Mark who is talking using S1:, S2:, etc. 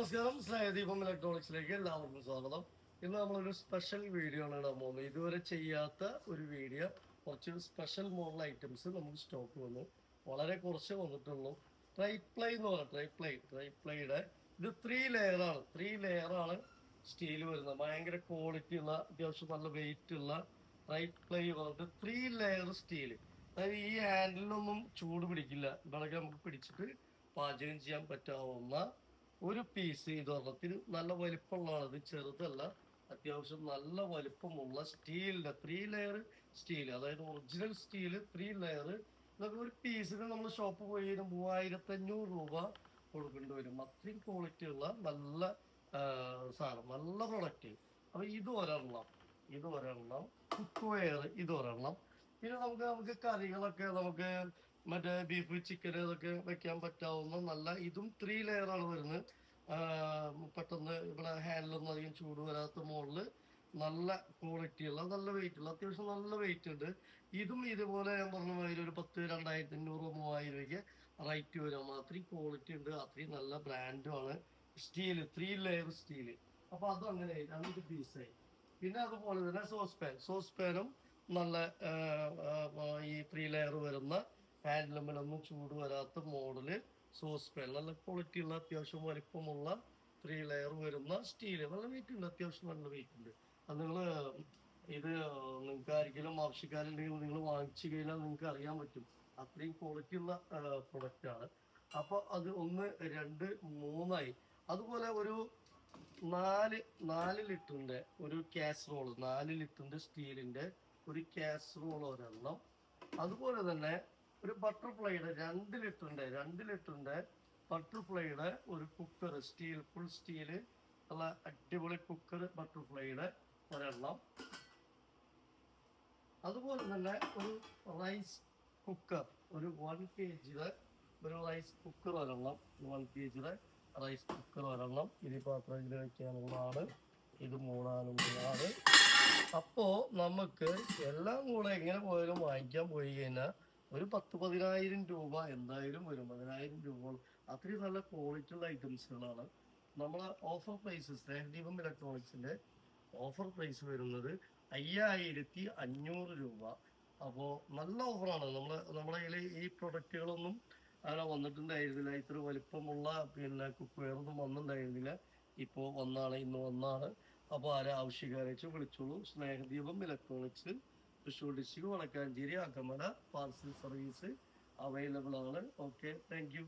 S1: നമസ്കാരം സ്നേഹദീപം ഇലക്ട്രോണിക്സിലേക്ക് എല്ലാവർക്കും സ്വാഗതം. ഇന്ന് നമ്മളൊരു സ്പെഷ്യൽ വീഡിയോ ആണ് ഇടാൻ പോകുന്നത്. ഇതുവരെ ചെയ്യാത്ത ഒരു വീഡിയോ കുറച്ച് സ്പെഷ്യൽ മോഡൽ ഐറ്റംസ് നമുക്ക് സ്റ്റോക്ക് വന്നു. വളരെ കുറച്ച് വന്നിട്ടുള്ളൂ. ട്രൈപ്ലൈ എന്ന് പറയാം. ട്രൈപ്ലൈ ട്രൈപ്ലൈയുടെ ഇത് ത്രീ ലെയർ ആണ്. ത്രീ ലെയർ ആണ് സ്റ്റീൽ വരുന്നത്. ഭയങ്കര ക്വാളിറ്റി ഉള്ള അത്യാവശ്യം നല്ല വെയിറ്റ് ഉള്ള ട്രൈപ്ലൈ പറഞ്ഞിട്ട് ത്രീ ലെയർ സ്റ്റീൽ അതായത് ഈ ഹാൻഡിലൊന്നും ചൂട് പിടിക്കില്ല. ഇവിടെയൊക്കെ നമുക്ക് പിടിച്ചിട്ട് പാചകം ചെയ്യാൻ പറ്റാവുന്ന ഒരു പീസ് ഇത് ഒരെണ്ണത്തിന് നല്ല വലിപ്പമുള്ളതാണ്. ചെറുതല്ല അത്യാവശ്യം നല്ല വലിപ്പമുള്ള സ്റ്റീലിന്റെ ത്രീ ലെയർ സ്റ്റീൽ അതായത് ഒറിജിനൽ സ്റ്റീൽ ത്രീ ലെയർ ഇതൊക്കെ ഒരു പീസിന് നമ്മൾ ഷോപ്പ് പോയി കഴിഞ്ഞാൽ മൂവായിരത്തി അഞ്ഞൂറ് രൂപ കൊടുക്കേണ്ടി വരും. അത്രയും ക്വാളിറ്റി ഉള്ള നല്ല സാധനം നല്ല പ്രൊഡക്റ്റ് അപ്പൊ ഇത് ഒരെണ്ണം ഇത് ഒരെണ്ണം കുക്ക് വെയർ ഇത് ഒരെണ്ണം. പിന്നെ നമുക്ക് നമുക്ക് കറികളൊക്കെ നമുക്ക് മറ്റേ ബീഫ് ചിക്കൻ ഇതൊക്കെ വെക്കാൻ പറ്റാവുന്ന നല്ല ഇതും ത്രീ ലെയർ ആണ് വരുന്നത്. പെട്ടെന്ന് ഇവിടെ ഹാൻഡിലൊന്നും അധികം ചൂട് വരാത്ത മോഡൽ നല്ല ക്വാളിറ്റി ഉള്ള നല്ല വെയിറ്റ് ഉള്ള അത്യാവശ്യം നല്ല വെയിറ്റ് ഉണ്ട്. ഇതും ഇതുപോലെ ഞാൻ പറഞ്ഞ മാതിരി ഒരു പത്ത് രണ്ടായിരത്തി അഞ്ഞൂറ് മൂവായിരം രൂപയ്ക്ക് റേറ്റ് വരും. അത്രയും ക്വാളിറ്റി ഉണ്ട് അത്രയും നല്ല ബ്രാൻഡും ആണ്. സ്റ്റീൽ ത്രീ ലെയർ സ്റ്റീൽ അപ്പൊ അതും അങ്ങനെ രണ്ട് പീസായി പിന്നെ അതുപോലെ തന്നെ സോസ് പാൻ സോസ് പാനും നല്ല ഈ ത്രീ ലെയർ വരുന്ന ഹാൻഡിലുമിലൊന്നും ചൂട് വരാത്ത മോഡൽ സോസ് പാൻ നല്ല ക്വാളിറ്റി ഉള്ള അത്യാവശ്യം വലിപ്പമുള്ള ത്രീ ലെയർ വരുന്ന സ്റ്റീൽ നല്ല വെയിറ്റ് ഉണ്ട്. അത്യാവശ്യം നല്ല വെയിറ്റ് ഉണ്ട്. അത് നിങ്ങൾ ഇത് നിങ്ങൾക്ക് ആരെങ്കിലും ആവശ്യക്കാരുണ്ടെങ്കിൽ നിങ്ങൾ വാങ്ങിച്ചു കഴിഞ്ഞാൽ നിങ്ങൾക്ക് അറിയാൻ പറ്റും. അത്രയും ക്വാളിറ്റി ഉള്ള പ്രൊഡക്റ്റ് ആണ്. അപ്പൊ അത് ഒന്ന് രണ്ട് മൂന്നായി. അതുപോലെ ഒരു നാല് നാല് ലിറ്ററിന്റെ ഒരു കാസറോൾ നാല് ലിറ്ററിന്റെ സ്റ്റീലിന്റെ ഒരു കാസറോൾ ഒരെണ്ണം. അതുപോലെ തന്നെ ഒരു ബട്ടർഫ്ലൈയുടെ രണ്ട് ലിറ്ററിന്റെ രണ്ട് ലിറ്ററിന്റെ ബട്ടർഫ്ലൈയുടെ ഒരു കുക്കർ സ്റ്റീൽ ഫുൾ സ്റ്റീൽ ഉള്ള അടിപൊളി കുക്കർ ബട്ടർഫ്ലൈയുടെ ഒരെണ്ണം. അതുപോലെ തന്നെ ഒരു റൈസ് കുക്കർ ഒരു വൺ കെ ജിയുടെ ഒരു റൈസ് കുക്കർ ഒരെണ്ണം. വൺ കെ ജിയുടെ റൈസ് കുക്കർ ഒരെണ്ണം. ഇത് പാത്രത്തിൽ വയ്ക്കാനുള്ളതാണ് ഇത് മൂടാനുള്ളതാണ് അപ്പോ നമുക്ക് എല്ലാം കൂടെ എങ്ങനെ പോയാലും വാങ്ങിക്കാൻ പോയി കഴിഞ്ഞാൽ ഒരു പത്ത് പതിനായിരം രൂപ എന്തായാലും വരും പതിനായിരം രൂപ അത്രയും നല്ല ക്വാളിറ്റി ഉള്ള ഐറ്റംസുകളാണ് നമ്മൾ ഓഫർ പ്രൈസ് സ്നേഹദീപം ഇലക്ട്രോണിക്സിന്റെ ഓഫർ പ്രൈസ് വരുന്നത് അയ്യായിരത്തി അഞ്ഞൂറ് രൂപ. അപ്പോൾ നല്ല ഓഫറാണ് നമ്മൾ നമ്മുടെ കയ്യിൽ ഈ പ്രൊഡക്റ്റുകളൊന്നും അങ്ങനെ വന്നിട്ടുണ്ടായിരുന്നില്ല. ഇത്ര വലിപ്പമുള്ള പിന്നെ കുക്കുവെയറൊന്നും വന്നിട്ടുണ്ടായിരുന്നില്ല. ഇപ്പോൾ വന്നാണ് ഇന്ന് വന്നാണ്. അപ്പോൾ ആരെ ആവശ്യക്കാരെ വിളിച്ചോളൂ. Snehadeepam electronics Thrissur district Valakkanchery Akamala parcel service available ആണ്. Okay thank you